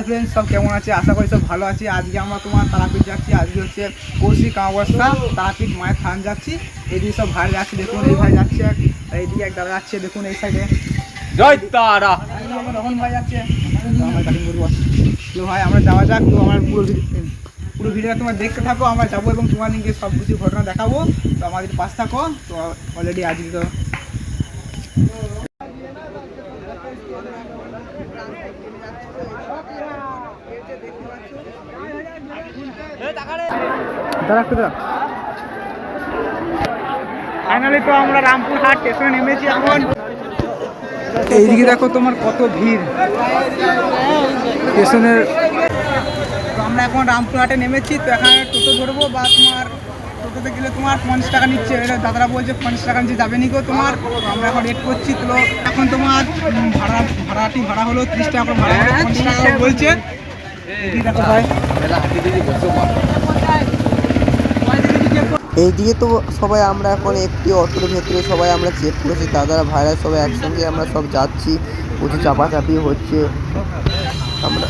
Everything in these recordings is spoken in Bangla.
হ্যালো ফ্রেন্ডস সব কেমন আছে? আশা করি সব ভালো আছে। আজকে আমরা তোমার তারাপীঠ যাচ্ছি। আজকে হচ্ছে কৌশিক অবস্থা তারাপীঠ মায়ের থান যাচ্ছি। এদিকে সব ভাই যাচ্ছে দেখুন এই ভাই যাচ্ছে। আর এইদিকে এক দাদা যাচ্ছে দেখুন এই সাইডে জয় তারা। রহন ভাই যাচ্ছে। তো ভাই আমরা যাওয়া যাক। তো আমার পুরো পুরো ভিডিওটা তোমার দেখতে থাকো। আমরা যাব এবং তোমার লিঙ্কে সব কিছু ঘটনা দেখাবো। তো আমাদের পাশ থাকো। তো অলরেডি আজকে তো ফাইনালি তো আমরা রামপুরহাট স্টেশনে নেমেছি এখন। এইদিকে দেখো তোমার কত ভিড়। স্টেশনের আমরা এখন রামপুরহাটে নেমেছি, তো এখানে টোটো ধরবো বা তোমার টোটোতে গেলে তোমার পঞ্চাশ টাকা নিচ্ছে। দাদারা বলছে পঞ্চাশ টাকা নিচে যাবে নিকো তোমার। আমরা এখন রেট করছি, তো এখন তোমার ভাড়া ভাড়াটি ভাড়া হলো ত্রিশ টাকা ভাড়া পঞ্চাশ টাকা বলছে। এইদিকে তো সবাই আমরা এখন একটি অটোর ভেতরে সবাই আমরা চেক করেছি, দাদারা, ভাইরা সবাই একসঙ্গে আমরা সব যাচ্ছি, প্রচুর চাপাচাপি হচ্ছে। আমরা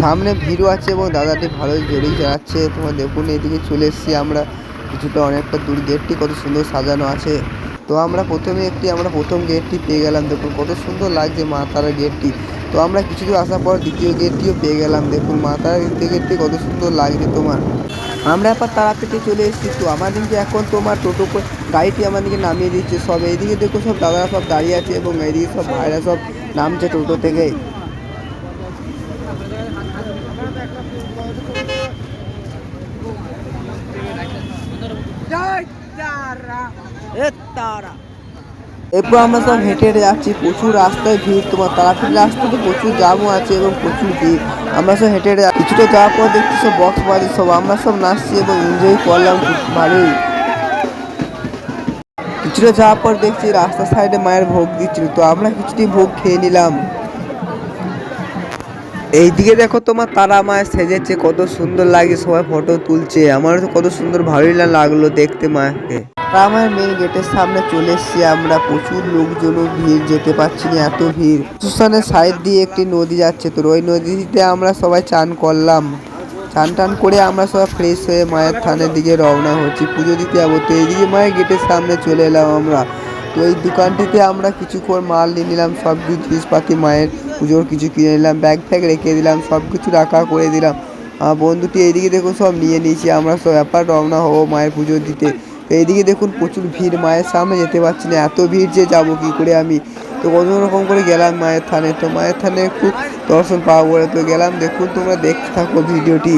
সামনে ভিড়ও আছে এবং দাদাটি ভালোই জোরেই যাচ্ছে তোমার দেখুন এদিকে চলে এসেছি আমরা। কিছুটা অনেকটা দূর গেটটি কত সুন্দর সাজানো আছে। তো আমরা প্রথমে একটি, আমরা প্রথম গেটটি পেয়ে গেলাম। দেখুন, কত সুন্দর লাগছে মা তারার গেটটি তো আমরা কিছু দূর আসার পর দ্বিতীয় গেটটিও পেয়ে গেলাম। দেখুন মা তারার দ্বিতীয় গেটটি কত সুন্দর লাগছে তোমার। আমরা এবার তারাপীঠে চলে এসেছি। তো আমাদেরকে এখন তোমার টোটো করে গাড়িটি আমাদেরকে নামিয়ে দিচ্ছে। সব এইদিকে দেখো সব দাদারা সব দাঁড়িয়ে আছে এবং এইদিকে সব ভাইরা সব নামছে টোটো থেকে। এরপর আমরা সব হেঁটে হেঁটে যাচ্ছি, প্রচুর রাস্তায় ভিড়, তোমার তারাপীঠ রাস্তাতে প্রচুর জামও আছে এবং প্রচুর ভিড়। আমরা সব হেঁটে হেঁটে। কিছুটা যাওয়ার পর দেখছি সব বক্স বাজি, সব আমরা সব নাচছি এবং এনজয় করলাম খুব ভালোই। কিছুটা যাওয়ার পর দেখছি রাস্তার সাইডে মায়ের ভোগ দিচ্ছিল, তো আমরা কিছুটি ভোগ খেয়ে নিলাম। এইদিকে দেখো তোমার তারা মায়ের সেজেছে, কত সুন্দর লাগে সবাই ফটো তুলছে। আমারও তো কত সুন্দর ভালোই লাগল দেখতে মাকে। মায়ের মেন গেটের সামনে চলে এসেছি আমরা। প্রচুর লোকজনও ভিড়, যেতে পারছি না এত ভিড়। সুসানের সাইড দিয়ে একটি নদী যাচ্ছে, তো ওই নদীতে আমরা সবাই চান করলাম। চান টান করে আমরা সবাই ফ্রেশ হয়ে মায়ের থানের দিকে রওনা হচ্ছি। পুজো দিতে যাব, তো এইদিকে মায়ের গেটের সামনে চলে এলাম আমরা। তো এই দোকানটিতে আমরা কিছুক্ষণ মাল নিয়ে নিলাম, সব কিছু জিনিসপাতি, মায়ের পুজোর কিছু কিনে নিলাম ব্যাগ ফ্যাগ রেখে দিলাম, সব কিছু রাখা করে দিলাম। আমার বন্ধুটি এইদিকে দেখুন সব নিয়ে নিয়েছি, আমরা সব ব্যাপার রওনা হব মায়ের পুজো দিতে। এইদিকে দেখুন প্রচুর ভিড়, মায়ের সামনে যেতে পারছি না, এত ভিড় যে যাব কী করে আমি? তো কত রকম করে গেলাম মায়ের থানে, তো মায়ের থানে একটু দর্শন পাওয়া বলে তো গেলাম। দেখুন তোমরা দেখতে থাকো ভিডিওটি।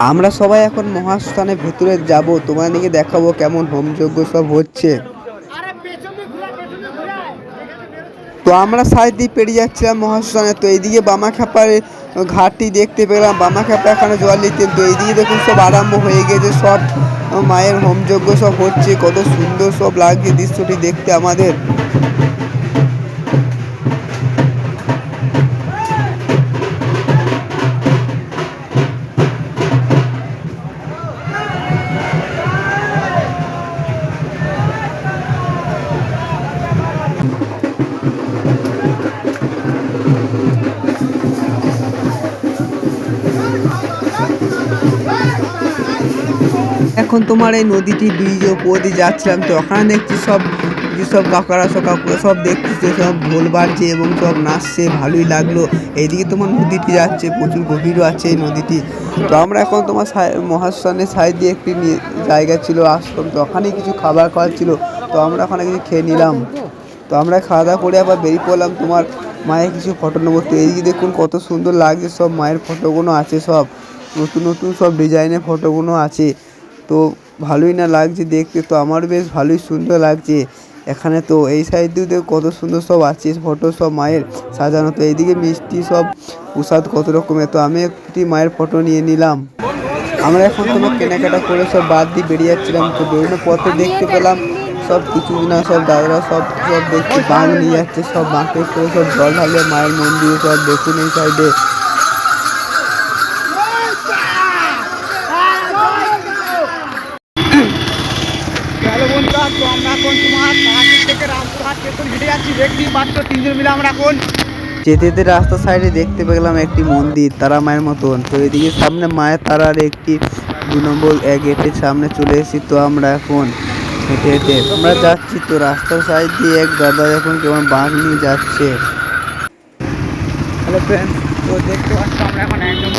আমরা সবাই এখন মহাস্থানের ভেতরে যাব তোমাদেরকে দেখাবো কেমন হোমযজ্ঞ সব হচ্ছে। তো আমরা সাইড দিয়ে পেরিয়ে যাচ্ছিলাম মহাস্থানে তো এইদিকে বামা খ্যাপার ঘাটটি দেখতে পেলাম। বামা খ্যাপা এখানে জল নিতেন তো এইদিকে দেখুন সব আরম্ভ হয়ে গেছে সব মায়ের হোমযজ্ঞ সব হচ্ছে। কত সুন্দর সব লাগছে দৃশ্যটি দেখতে আমাদের। এখন তোমার এই নদীটি, ব্রিজ ওপর দিয়ে যাচ্ছিলাম, তো ওখানে দেখছি সব সব কাকারা সব সব দেখতেছে, সব ঢোল বাজছে এবং সব নাচছে, ভালোই লাগল। এইদিকে তোমার নদীটি যাচ্ছে, প্রচুর গভীরও আছে এই নদীটি। তো আমরা এখন তোমার মহাস্থানের সাইড দিয়ে একটি জায়গা ছিল আশ্রম তো ওখানে কিছু খাবার খাওয়ার ছিল, তো আমরা ওখানে কিছু খেয়ে নিলাম। তো আমরা খাওয়া দাওয়া করে আবার বেরিয়ে পড়লাম তোমার মায়ের কিছু ফটো নেব। তো এইদিকে দেখুন কত সুন্দর লাগছে, সব মায়ের ফটোগুলো আছে সব। নতুন নতুন সব ডিজাইনের ফটোগুলো আছে। তো ভালোই না লাগছে দেখতে তো আমার বেশ ভালোই সুন্দর লাগছে। এখানে তো এই সাইড দিয়ে কত সুন্দর সব আছে ফটো সব মায়ের সাজানো তো এইদিকে মিষ্টি সব প্রসাদ কত রকমের তো আমি একটি মায়ের ফটো নিয়ে নিলাম। আমরা এখন তোমার কেনাকাটা করে সব বাদ দিয়ে বেরিয়ে যাচ্ছিলাম তো বেরোনোর পথে দেখতে পেলাম সব কিছু না সব দাদারা সব সব দেখছি বাঁক নিয়ে যাচ্ছে সব বাঁকে করে সব জল ঢালে মায়ের মন্দিরে সব দেখুন এই সাইডে হ্যালো বন্ধুরা তো আমরা এখন তোমার তারাপীঠ থেকে রামপুরহাট স্টেশন হেঁটে যাচ্ছি দেখতেই পাচ্ছ তিনজন মিলে আমরা এখন। যেতে যেতে রাস্তার সাইডে দেখতে পেলাম একটি মন্দির তারা মায়ের মতন। তো এদিকে সামনে মায়ের তারার একটি দু নম্বর এক গেটের সামনে চলে এসেছি তো আমরা এখন হেঁটে হেঁটে। আমরা যাচ্ছি তো রাস্তার সাইড দিয়ে এক দাদা এখন কেমন বাঁক নিয়ে যাচ্ছে। হ্যালো ফ্রেন্ড তো দেখতে পাচ্ছ আমরা এখন একদম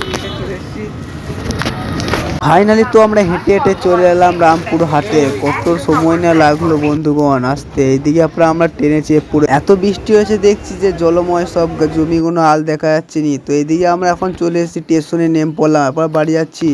ফাইনালি তো আমরা হেঁটে হেঁটে চলে এলাম রামপুর হাটে। কত সময় না লাগল বন্ধুগণ, আসতে এইদিকে আপনার আমরা ট্রেনে চেয়ে পুরো এত বৃষ্টি হয়েছে দেখছি যে জলময় সব জমিগুলো আল দেখা যাচ্ছে নি। তো এইদিকে আমরা এখন চলে এসেছি স্টেশনে নেম পড়লাম এরপর বাড়ি যাচ্ছি।